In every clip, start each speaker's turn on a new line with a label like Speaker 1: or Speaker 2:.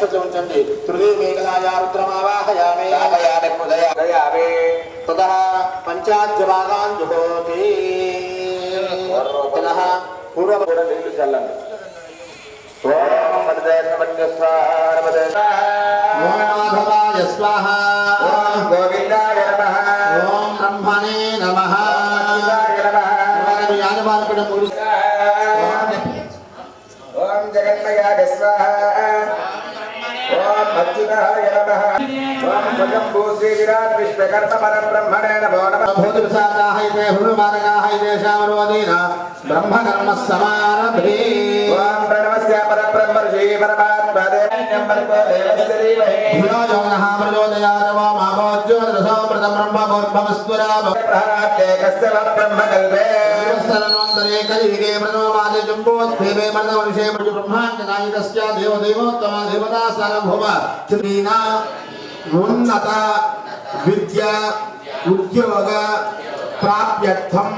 Speaker 1: నక్షత్రం ఉంచండి తృతీయ మేఘలాయ రుద్రమావాహయామే.
Speaker 2: ఆహయామి ఉదయామి
Speaker 1: తతః పంచాద్యభాగాన్ జుహోతి. పునః పూర్వ
Speaker 2: కూడా నీళ్ళు చల్లండి ఓం మధ్య స్వాహ
Speaker 1: ఓం
Speaker 2: ఓం గోవిందాయ నమః.
Speaker 1: ఓం బ్రహ్మణే నమః యాజమానకుడు
Speaker 2: అచ్యుతాయ నమః. ఓం స్వయంభూ శ్రీ విరాట్ విశ్వకర్మ పరబ్రహ్మణే నమో నమః
Speaker 1: భూతి ప్రసాదాహైతే హృమానగాహైతే శామరోదీన బ్రహ్మకర్మ సమారభే
Speaker 2: ఓం ప్రణవస్య పరబ్రహ్మ పరమాత్మదే కస్య బ్రహ్మ కల్పే
Speaker 1: సర్వంతరే కలియుగే ప్రథమమాది జంబోద్భేమే మర్దవర్షే మృజు బ్రహ్మాండనాయకస్య దేవదేవోత్తమ దేవతా సార్వభౌమ శ్రీనా ఉన్నత విద్య ఉద్యోగ ప్రాప్యర్థం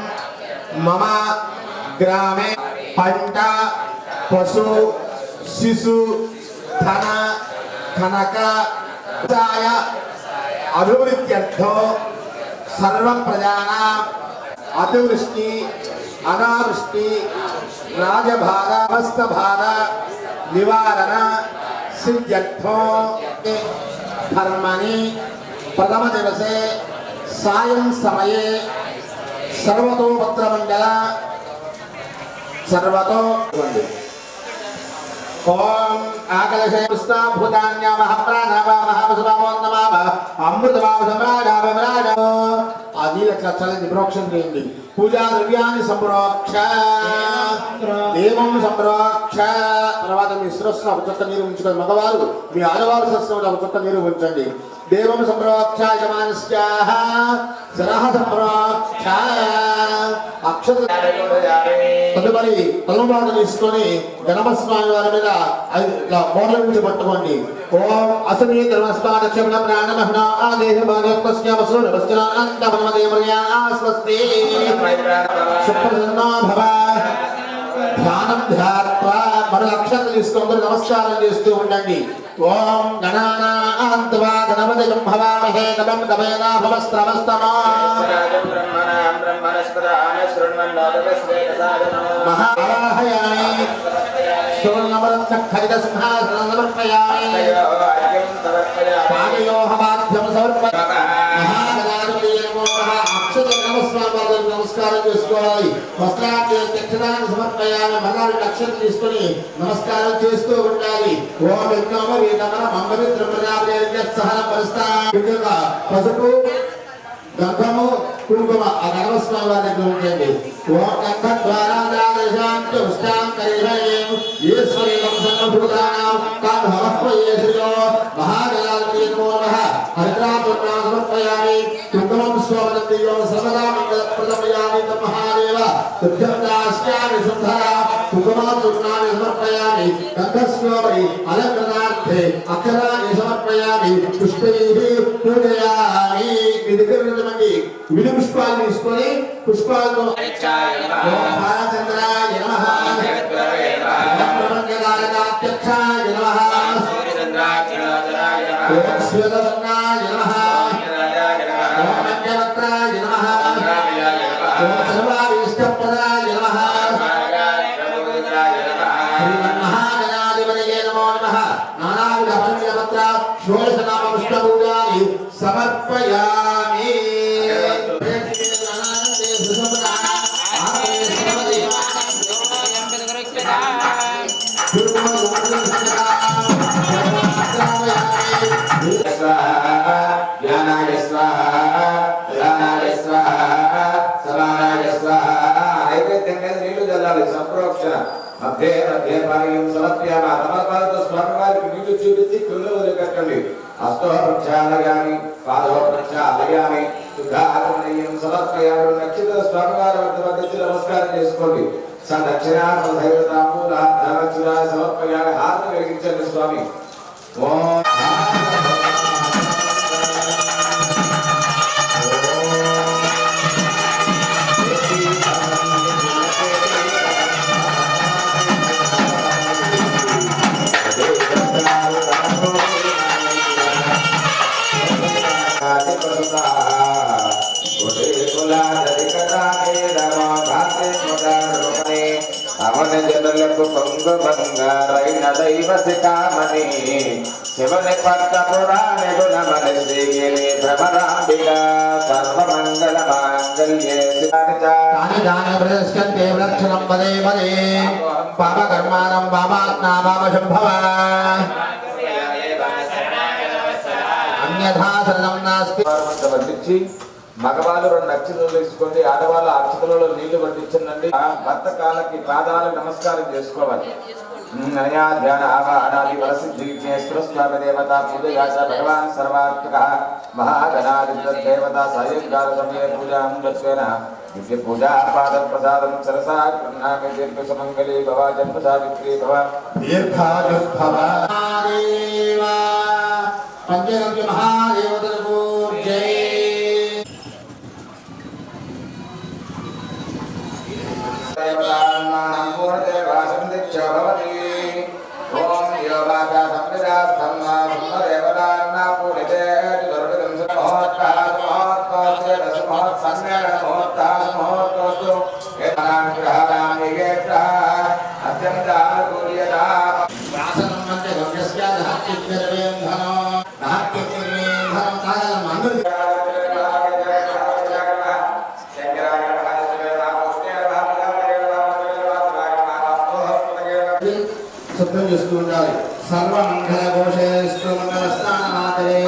Speaker 1: మమ గ్రామే పంట పశు శిశు ధన కనక వ్యవసాయ అభివృద్ధ్యర్థం సర్వ ప్రజానా అతివృష్టి అనావృష్టి రాజభార అవస్థభార నివారణ సిద్ధ్యర్థం కర్మణి ప్రథమ దివసే సాయం సమయే సర్వతో పత్రమండల సర్వతో ఓం ఆకలశయస్తా భూతాన్యామహ ప్రాణావామహ వసుమామోన్నమామ అమృతమామ సమ్రాజామరాజ ఆ నీల చల్లని ప్రోక్షణ చేయండి పూజా ద్రవ్యాన్ని సంప్రోక్ష దేవం సంప్రోక్ష తర్వాత మీ శిరస్సును ఒక చుక్క నీరు ఉంచుకొని మగవారు మీ ఆడవారు శిరస్సును ఒక చుక్క నీరు ఉంచండి. దేవం సంప్రోక్ష యజమానస్యాహ శిర సంప్రోక్ష. అక్షత తదుపరి తలబాటు తీసుకొని గణపస్వామి వారి మీద ఐ- నుంచి పట్టుకోండి. ఓం అసమీ ధర్మస్వాద క్షమణ ప్రాణమహన ఆదేశ భాగస్యామసూర వస్తున్నా స్వస్తి. సుప్రసన్నో భవ. ధ్యానం ధ్యాత్వా మరో అక్షరం తీసుకొని నమస్కారం చేస్తూ ఉండండి. ఓం గణానాంతవా గణపతి భవామహే గణం గమేనా భవస్త్రమస్తమా మహావాహయామి సువర్ణవరత్న ఖరిత సింహాసనం సమర్పయామి పాదయోహమాధ్యం సమర్పయామి మహాగణాధిపతయే నమో నమః అక్షత నమస్కారం వారికి నమస్కారం చేసుకోవాలి. వస్త్రాన్ని దక్షిణాన్ని సమర్పయాలి మనాడు లక్ష్యం తీసుకుని నమస్కారం చేస్తూ ఉండాలి. ఓం యజ్ఞమ వీతమన మంగళిత్ర ప్రజాపతి సహన పరిస్థితి పసుపు గంధము కుంకుమ ఆ గర్భస్వామి వారి దగ్గర ఉంచండి ఓం గంధ ద్వారా దాదశాంత ఉష్టాం కరిహయం ఈశ్వరీయం సర్వభూతానాం కామహమస్మయేషుజో మహాగణాధిపతి నమో నమః. హరిద్రాపుర్ణాం సమర్పయామి. సమర్పయామి గంధస్యోమై అలంకరణార్థే అక్షరాన్ని సమర్పయామి పుష్పైః పూజయామి మీ దగ్గర ఉన్నటువంటి విడి పుష్పాలు తీసుకొని పుష్పాలను ఓం బాలచంద్రాయ నమః ఓం ప్రపంచకారకాధ్యక్షాయ నమః పరిమళపత్ర షోడశనామ పుష్పభూజాని సమర్పయామి.
Speaker 2: జ్ఞానాయ స్వాహ జ్ఞానాయ స్వాహ సమానాయ స్వాహ. నైవేద్యం నీళ్ళు చల్లాలి సంప్రోక్షణ. మధ్య మధ్య పానీయం సమర్ప్యామ తమపాలతో స్వామివారికి నీళ్ళు చూపించి కుళ్ళు వదిలిపెట్టండి హస్తో ప్రక్షాళయామి పాదో ప్రక్షాళయామి నక్షత్ర స్వామివారి వద్ద మధ్య నమస్కారం చేసుకోండి. సందక్షిణార్థ దైవతామూల ధనచురా సమర్పయామి హారత వెలిగించండి స్వామి. ఓం జనులకు పొంగు బంగారైన దైవ శిఖామణి శివని పట్ట పురాణ గుణమని శ్రీగిరి భ్రమరాంబిగా సర్వమంగళ మాంగళ్యే
Speaker 1: దాని ప్రదర్శంతే విలక్షణం పదే పదే పాపకర్మాణం పాపాత్నా పాపశంభవ
Speaker 2: వడ్డించి మగవాళ్ళు రెండు అక్షతలు తీసుకోండి ఆడవాళ్ళు అక్షతలలో నీళ్ళు వడ్డించండి ఆ భర్త కాళ్ళకి పాదాలకు నమస్కారం చేసుకోవాలి. నయా ధ్యాన ఆవాహనాది వరసిద్ధి విఘ్నేశ్వరస్వామి దేవత భగవాన్ సర్వాత్మక మహాగణాధిపత దేవత సాయంకాల సమయ పూజాం దర్శన నిత్య పూజా పాద ప్రసాదం సరసా దీర్ఘ సుమంగళి భవ జన్మ సావిత్రి భవ
Speaker 1: పంచగవ్య మహాదేవతల పూజై
Speaker 2: ఓం యోగాచ సంవిదాస్థం దేవతాన్నా
Speaker 1: శుద్ధం చేస్తూ ఉండాలి. సర్వమంగళ ఘోషేస్తు మంగళ స్నానాదరే